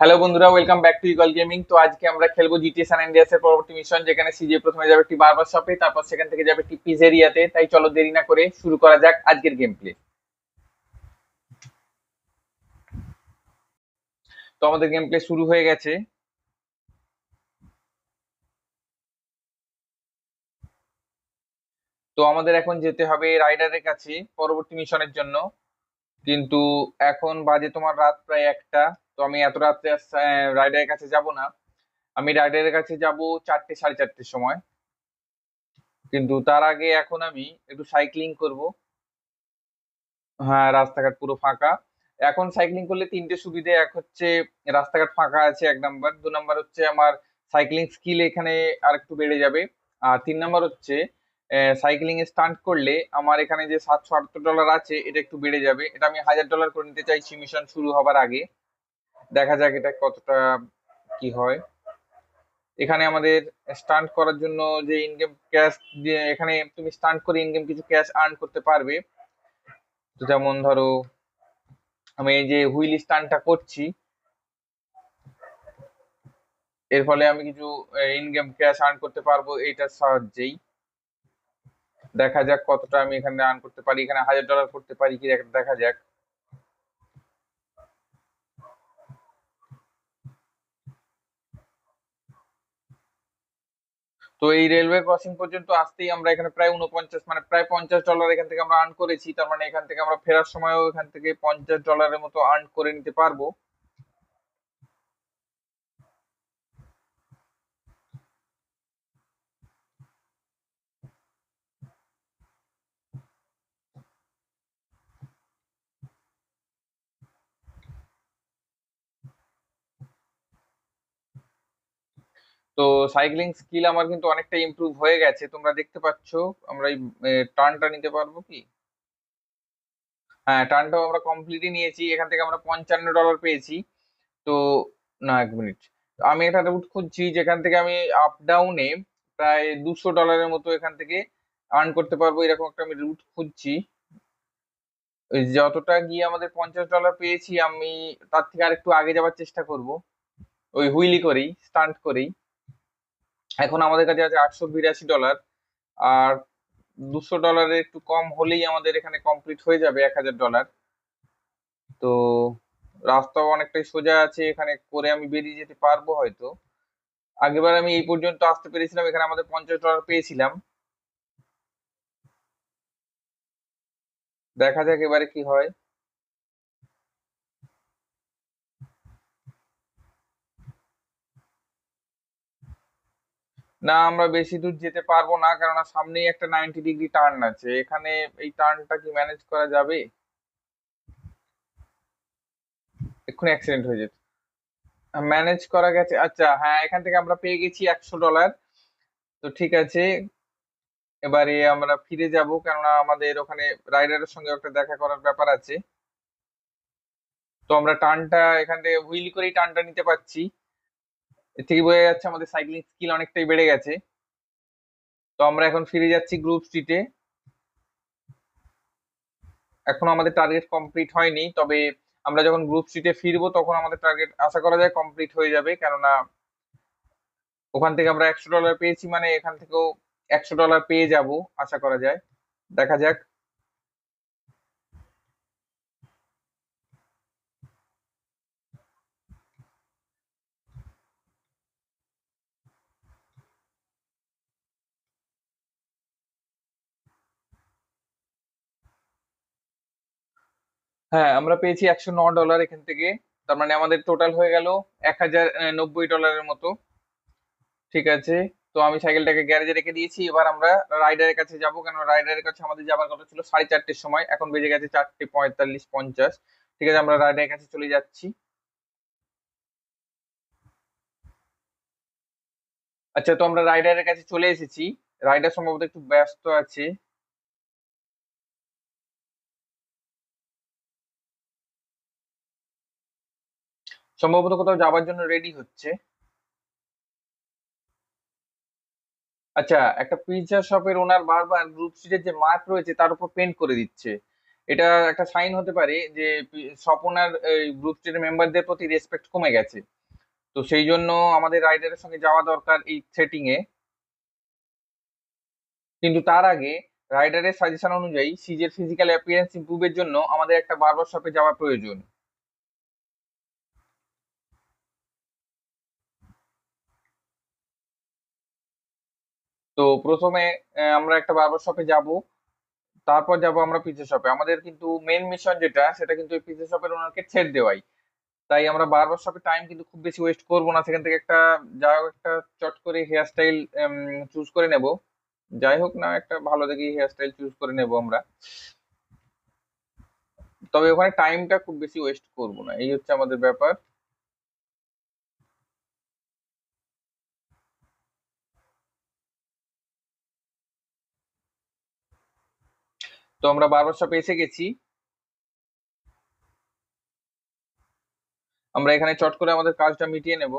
Hello বন্ধুরা welcome back to Eagle Gaming তো আজকে আমরা খেলব জিটি সান ইন্ডিয়াস এর পরবর্তী মিশন যেখানে সিজে প্রথমে যাবে একটি বারবার শপে তারপর সেখান থেকে যাবে একটি পিজেরিয়াতে তাই চলো দেরি না করে শুরু করা যাক আজকের গেম প্লে তো আমাদের গেম প্লে শুরু হয়ে গেছে। তো আমাদের এখন যেতে হবে রাইডারের কাছে পরবর্তী মিশনের জন্য। কিন্তু এখন বাজে তোমার রাত প্রায় একটা। তো আমি এত রাত্রে রাইডারের কাছে যাব না। আমি রাইডারের কাছে যাব চারটে, সাড়ে চারটের সময়। কিন্তু তার আগে এখন আমি একটু সাইক্লিং করব। হ্যাঁ রাস্তাঘাট পুরো ফাঁকা। এখন সাইক্লিং করলে তিনটে সুবিধে, এক হচ্ছে রাস্তাঘাট ফাঁকা আছে এক নাম্বার দু নাম্বার হচ্ছে আমার সাইক্লিং স্কিল এখানে আর একটু বেড়ে যাবে। আর তিন নাম্বার হচ্ছে সাইক্লিং এ স্টান্ট করলে আমার এখানে যে সাতশো আটাত্তর ডলার আছে, এটা একটু বেড়ে যাবে। এটা আমি হাজার ডলার করে নিতে চাইছি মিশন শুরু হবার আগে। দেখা যাক এটা কতটা কি হয়। এখানে আমাদের স্টান্ট করার জন্য যে ইনগেম ক্যাশ দিয়ে এখানে তুমি স্টান্ট করে ইনগেম কিছু ক্যাশ আর্ন করতে পারবে। যেমন ধরো, আমি এই যে হুইল স্টান্টটা করছি, এর ফলে আমি কিছু ইনগেম ক্যাশ আর্ন করতে পারব এইটার সাহায্যেই। দেখা যাক কতটা আমি এখানে আর্ন করতে পারি, এখানে হাজার ডলার করতে পারি কি দেখা যাক। তো এই রেলওয়ে ক্রসিং পর্যন্ত আসতেই আমরা এখানে প্রায় উনপঞ্চাশ মানে প্রায় পঞ্চাশ ডলার এখান থেকে আমরা আর্ন করেছি। তার মানে এখান থেকে আমরা ফেরার সময়ও এখান থেকে পঞ্চাশ ডলারের মতো আর্ন করে নিতে পারব। তো সাইক্লিং স্কিল আমার কিন্তু অনেকটা ইমপ্রুভ হয়ে গেছে। তোমরা দেখতে পাচ্ছ, আমরা এই টার্নটা নিতে পারব কি? হ্যাঁ টার্নটাও আমরা কমপ্লিটই নিয়েছি। এখান থেকে আমরা পঞ্চান্ন ডলার পেয়েছি। তো, না, এক মিনিট আমি একটা রুট খুঁজছি যেখান থেকে আমি আপ ডাউনে প্রায় দুশো ডলারের মতো এখান থেকে আর্ন করতে পারব। এরকম একটা আমি রুট খুঁজছি। যতটা গিয়ে আমাদের পঞ্চাশ ডলার পেয়েছি, আমি তার থেকে আর একটু আগে যাওয়ার চেষ্টা করব। ওই হুইলি করেই স্টান্ট করেই। এখন আমাদের কাছে আছে আটশো বিরাশি ডলার আর দুশো ডলারের একটু কম হলেই আমাদের এখানে কমপ্লিট হয়ে যাবে এক হাজার ডলার তো রাস্তাও অনেকটাই সোজা আছে, এখানে করে আমি বেরিয়ে যেতে পারব হয়তো। আগেবার আমি এই পর্যন্ত আসতে পেরেছিলাম, এখানে আমাদের পঞ্চাশ ডলার পেয়েছিলাম। দেখা যাক এবারে কি হয়। না, আমরা বেশি দূর যেতে পারব না, কেননা সামনেই একটা নাইনটি ডিগ্রি টার্ন আছে। এখানে এই টার্নটা কি ম্যানেজ করা যাবে? এক্ষুনি অ্যাক্সিডেন্ট হয়ে যেত। ম্যানেজ করা গেছে আচ্ছা হ্যাঁ এখান থেকে আমরা পেয়ে গেছি একশো ডলার তো ঠিক আছে, এবারে আমরা ফিরে যাব, কেননা আমাদের ওখানে রাইডারের সঙ্গে একটা দেখা করার ব্যাপার আছে। তো আমরা টার্নটা এখান থেকে হুইল করেই টার্নটা নিতে পারছি। এর থেকে বোঝা যাচ্ছে আমাদের সাইক্লিং স্কিল অনেকটাই বেড়ে গেছে। তো আমরা এখন ফিরে যাচ্ছি গ্রুপ স্ট্রিটে এখনও আমাদের টার্গেট কমপ্লিট হয়নি, তবে আমরা যখন গ্রুপ স্ট্রিটে ফিরবো তখন আমাদের টার্গেট আশা করা যায় কমপ্লিট হয়ে যাবে, কেননা ওখান থেকে আমরা একশো ডলার পেয়েছি মানে এখান থেকেও একশো ডলার পেয়ে যাব, আশা করা যায়। দেখা যাক। হ্যাঁ আমরা পেয়েছি একশো ন ডলার এখান থেকে। তার মানে আমাদের টোটাল হয়ে গেল এক হাজার নব্বই ডলারের মতো। ঠিক আছে? তো আমি সাইকেলটাকে গ্যারেজে রেখে দিয়েছি। এবার আমরা রাইডারের কাছে যাব। কেন রাইডারের কাছে আমাদের যাবার কথা ছিল সাড়ে চারটের সময়। এখন বেজে গেছে চারটে পঁয়তাল্লিশ পঞ্চাশ। ঠিক আছে, আমরা রাইডারের কাছে চলে যাচ্ছি। আচ্ছা তো আমরা রাইডারের কাছে চলে এসেছি। রাইডার সম্ভবত একটু ব্যস্ত আছে। সম্ভবত কোথাও যাবার জন্য রেডি হচ্ছে। আচ্ছা একটা পিৎজা শপের ওনার বারবার গ্রুপ স্ট্রিটের যে মার্ক রয়েছে তার উপর পেন্ট করে দিচ্ছে। এটা একটা সাইন হতে পারে যে স্বপনার গ্রুপ স্টেটের মেম্বারদের প্রতি রেসপেক্ট কমে গেছে। তো সেই জন্য আমাদের রাইডারের সঙ্গে যাওয়া দরকার এই সেটিং এ। কিন্তু তার আগে রাইডারের সাজেশন অনুযায়ী সিজের ফিজিক্যাল অ্যাপিয়ারেন্স ইমপ্রুভের জন্য আমাদের একটা বারবার শপে যাওয়া প্রয়োজন। তো প্রথমে আমরা একটা বারবার শপে যাব, তারপর যাব আমরা পিজা শপে আমাদের কিন্তু মেন মিশন যেটা, সেটা কিন্তু পিজা শপের ওনারকে ছেড় দেওয়াই। তাই আমরা বারবার শপে টাইম কিন্তু খুব বেশি ওয়েস্ট করব না। সেখান থেকে একটা, যা একটা চট করে হেয়ার স্টাইল চুজ করে নেব। যাই হোক না, একটা ভালো দেখে হেয়ার স্টাইল চুজ করে নেব আমরা। তবে ওখানে টাইমটা খুব বেশি ওয়েস্ট করব না। এই হচ্ছে আমাদের ব্যাপার। তো আমরা বারবার শপে এসে গেছি। আমরা এখানে চট করে আমাদের কাজটা মিটিয়ে নেব।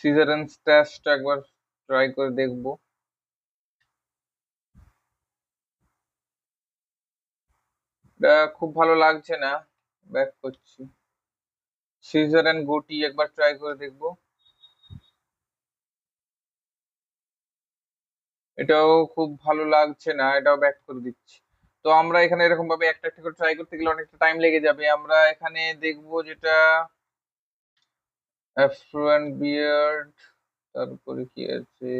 সিজারেন স্ট্যাশটা একবার ট্রাই করে দেখব। খুব ভালো লাগছে না। ব্যাক করছি। সিজার এন্ড গোটি একবার ট্রাই করে দেখব। এটাও খুব ভালো লাগছে না, এটাও ব্যাক করে দিচ্ছি। তো আমরা এখানে এরকম ভাবে একটা একটা করে ট্রাই করতে গেলে অনেকটা টাইম লেগে যাবে। আমরা এখানে দেখব যেটা অ্যাফ্লুয়েন্ট বিয়ার্ড তারপরে কি আছে?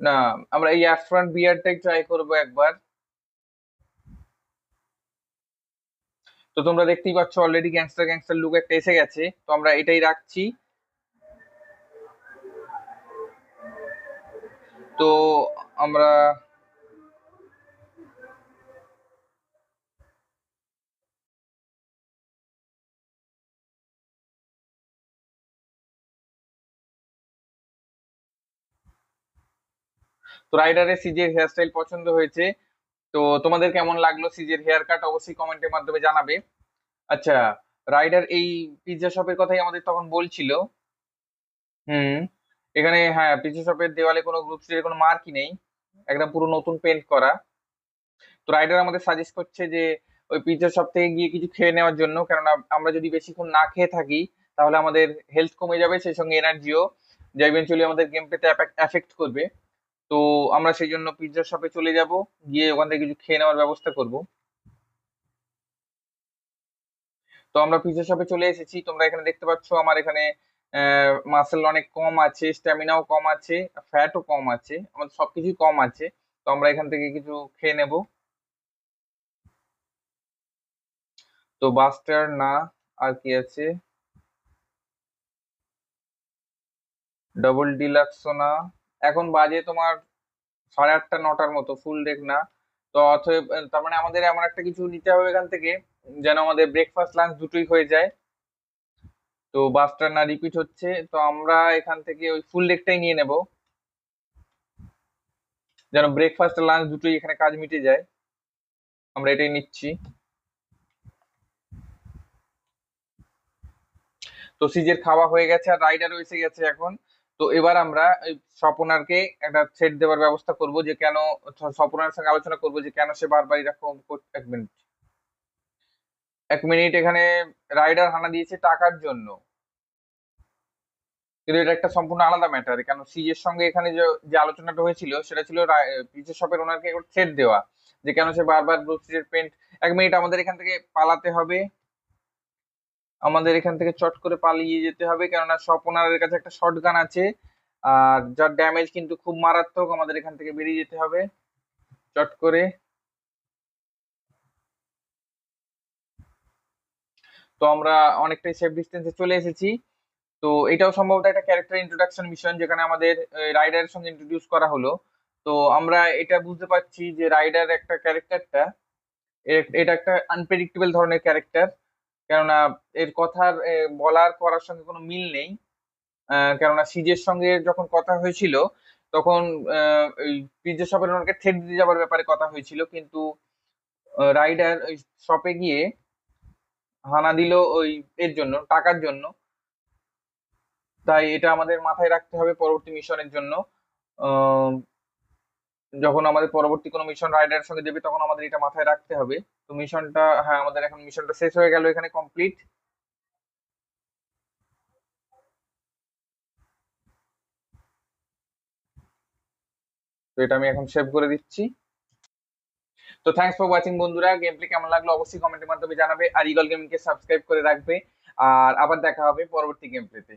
না, আমরা এই অ্যাফ্রন্ট বিয়ারটাই ট্রাই করব একবার। তো তোমরা দেখতেই পাচ্ছ অলরেডি গ্যাংস্টার গ্যাংস্টার লুক একটা এসে গেছে। তো আমরা এটাই রাখছি। তো আমরা তো রাইডারের সিজের হেয়ারস্টাইল পছন্দ হয়েছে। তো তোমাদের কেমন লাগল সিজের হেয়ার কাট অবশ্যই কমেন্টের মাধ্যমে জানাবে। আচ্ছা রাইডার এই পিৎজা শপের কথাই আমাদের তখন বলছিল। হুম, এখানে হ্যাঁ পিৎজা শপের দেওয়ালে কোনো গ্রুপ স্টিলের কোনো মার্কই নেই। একদম পুরো নতুন পেন্ট করা। তো রাইডার আমাদের সাজেস্ট করছে যে, ওই পিৎজা শপ থেকে গিয়ে কিছু খেয়ে নেওয়ার জন্য। কেননা আমরা যদি বেশিক্ষণ না খেয়ে থাকি, তাহলে আমাদের হেলথ কমে যাবে, সেই সঙ্গে এনার্জিও যা ইভেন্চুয়ালি আমাদের গেম পেতে এফেক্ট করবে। তো আমরা সেই জন্য পিৎজা শপে চলে যাব, গিয়ে ওখান থেকে কিছু খেয়ে নেওয়ার ব্যবস্থা করব। তো আমরা পিৎজা শপে চলে এসেছি, তোমরা এখানে দেখতে পাচ্ছ আমার এখানে মাসেল অনেক কম আছে স্ট্যামিনাও কম আছে ফ্যাটও কম আছে, আমাদের সবকিছুই কম আছে। তো আমরা এখান থেকে কিছু খেয়ে নেব। তো বাস্টার না, আর কি আছে? ডবল ডিলাক্সও না। এখন বাজে তোমার সাড়ে আটটা, নটার মতো ফুল ডেক না। তো অথব তার মানে আমাদের এমন একটা কিছু নিতে হবে এখান থেকে, যেন আমাদের ব্রেকফাস্ট লাঞ্চ দুটোই হয়ে যায়। তো বাসটা না রিপিট হচ্ছে, তো আমরা এখান থেকে ওই ফুল ডেকটাই নিয়ে নেব। যেন ব্রেকফাস্ট লাঞ্চ দুটোই এখানে কাজ মিটে যায়। আমরা এটাই নিচ্ছি। তো সিজের খাওয়া হয়ে গেছে, আর রাইডারও এসে গেছে এখন। তো এবার আমরা স্বপনারকে একটা সেট দেওয়ার ব্যবস্থা করব যে কেন, স্বপনার সঙ্গে আলোচনা করব যে কেন সে বারবার এরকম এক মিনিট এক মিনিট এখানে রাইডার হানা দিয়েছে টাকার জন্য। কিন্তু এটা একটা সম্পূর্ণ আলাদা ম্যাটার কেন সিজের সঙ্গে এখানে যে আলোচনাটা হয়েছিল, সেটা ছিল পিজে শপের ওনারকে সেট দেওয়া, যে কেন সে বারবার ব্লু পেন্ট এক মিনিট আমাদের এখান থেকে পালাতে হবে। আমাদের এখান থেকে চট করে পালিয়ে যেতে হবে, কেননা স্বপনারের কাছে একটা শর্ট গান আছে। আর যার ড্যামেজ কিন্তু খুব মারাত্মক, আমাদের এখান থেকে বেরিয়ে যেতে হবে। চট করে। তো আমরা অনেকটাই সেফ ডিস্টেন্সে চলে এসেছি। তো এটাও সম্ভবত একটা ক্যারেক্টার ইন্ট্রোডাকশন মিশন যেখানে আমাদের রাইডারের সঙ্গে ইন্ট্রোডিউস করা হলো। তো আমরা এটা বুঝতে পারছি যে রাইডার একটা ক্যারেক্টারটা এটা একটা আনপ্রেডিক্টেবল ধরনের ক্যারেক্টার কেননা এর কথার বলার, করার সঙ্গে কোনো মিল নেই। কেননা সিজের সঙ্গে যখন কথা হয়েছিল, তখন পিজ্জা শপের ওনাকে থেট দিতে যাওয়ার ব্যাপারে কথা হয়েছিল, কিন্তু রাইডার ওই শপে গিয়ে হানা দিল ওই এর জন্য, টাকার জন্য। তাই এটা আমাদের মাথায় রাখতে হবে পরবর্তী মিশনের জন্য। যখন আমাদের পরবর্তী কোনো মিশন রাইডারের সঙ্গে দেবে, তখন আমাদের এটা মাথায় রাখতে হবে। তো মিশনটা হ্যাঁ আমাদের এখন মিশনটা শেষ হয়ে গেল এখানে কমপ্লিট তো এটা আমি এখন সেভ করে দিচ্ছি। তো থ্যাংকস ফর ওয়াচিং বন্ধুরা গেম প্লে কেমন লাগল অবশ্যই কমেন্টের মাধ্যমে জানাবে, আর ইগল গেমিংকে সাবস্ক্রাইব করে রাখবে। আর আবার দেখা হবে পরবর্তী গেম প্লেতে